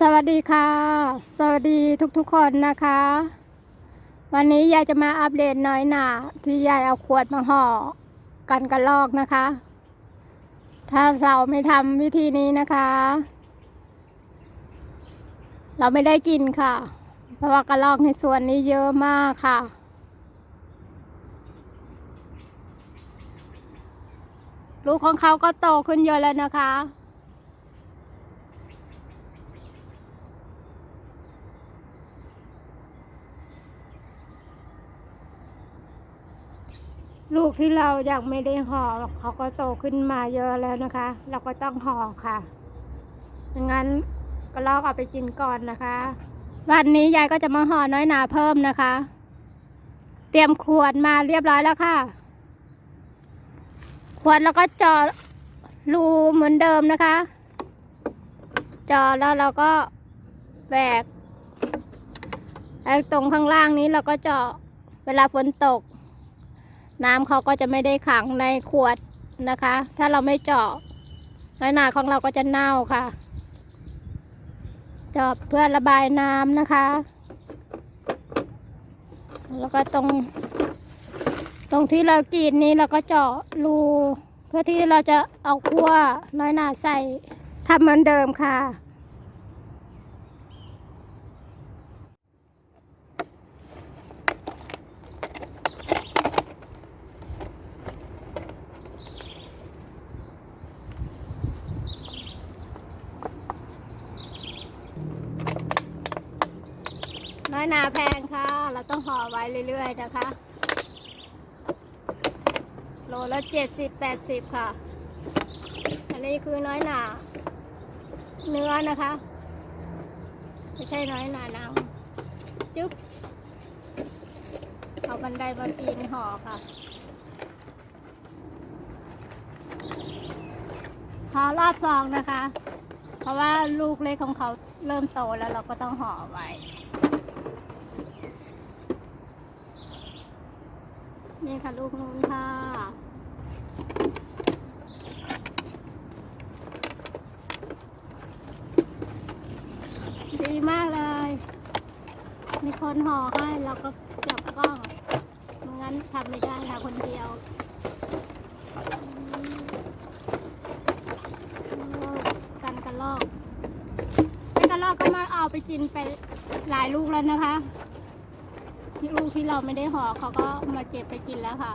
สวัสดีค่ะ สวัสดีทุกๆคนนะคะ วันนี้ยายจะมาอัปเดตน้อยหนาที่ยายเอาขวดมาห่อกันกระลอกนะคะ ถ้าเราไม่ทำวิธีนี้นะคะ เราไม่ได้กินค่ะ เพราะว่ากระลอกในส่วนนี้เยอะมากค่ะลูกของเขาก็โตขึ้นเยอะแล้วนะคะ ลูกที่เรายังไม่ได้ห่อเขาก็โตขึ้นมาเยอะแล้วนะคะ เราก็ต้องห่อค่ะดังนั้นก็ลอกเอาไปกินก่อนนะคะ วันนี้ยายก็จะมาห่อน้อยหนาเพิ่มนะคะ เตรียมขวดมาเรียบร้อยแล้วค่ะ ขวดแล้วก็เจาะรูเหมือนเดิมนะคะเจาะแล้วเราก็แบกไอ้ตรงข้างล่างนี้เราก็เจาะเวลาฝนตก น้ำเขาก็จะไม่ได้ขังในขวดนะคะ ถ้าเราไม่เจาะน้อยหนาของเราก็จะเน่าค่ะ เจาะเพื่อระบายน้ำนะคะ แล้วก็ตรง ตรงที่เรากรีดนี้เราก็เจาะรูเพื่อที่เราจะเอาขั้วน้อยหนาใส่ทำเหมือนเดิมค่ะ น้อยหนาแพงค่ะ เราต้องห่อไว้เรื่อยๆนะคะ โลละเจ็ดสิบแปดสิบค่ะ อันนี้คือน้อยหนา เนื้อนะคะ ไม่ใช่น้อยหนานังจุ๊บเอาบันไดมาปีนห่อค่ะห่อรอบสองนะคะ เพราะว่าลูกเล็กของเขาเริ่มโตแล้วเราก็ต้องห่อไว้ นี่ค่ะลูกนู้นค่ะดีมากเลย มีคนห่อให้เราก็จับกล้องไม่งั้นทำไม่ได้ค่ะคนเดียวกันกระลอกกันกระลอกก็มาเอาไปกินไปหลายลูกแล้วนะคะ ที่ลูกที่เราไม่ได้ห่อเขาก็มาเก็บไปกินแล้วค่ะ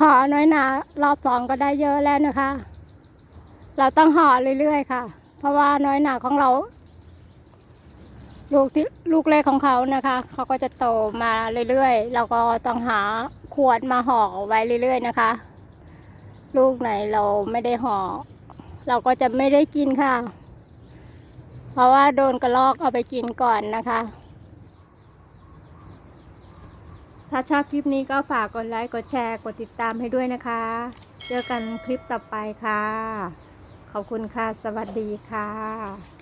ห่อน้อยหนารอบสองก็ได้เยอะแล้วนะคะ เราต้องห่อเรื่อยๆค่ะ เพราะว่าน้อยหนาของเรา ลูกที่ลูกเล็กของเขานะคะ เขาก็จะโตมาเรื่อยๆ เราก็ต้องหาขวดมาห่อไว้เรื่อยๆนะคะ ลูกไหนเราไม่ได้ห่อ เราก็จะไม่ได้กินค่ะ เพราะว่าโดนกระลอกเอาไปกินก่อนนะคะ ถ้าชอบคลิปนี้ก็ฝากกดไลค์ กดแชร์ กดติดตามให้ด้วยนะคะ เจอกันคลิปต่อไปค่ะ ขอบคุณค่ะ สวัสดีค่ะ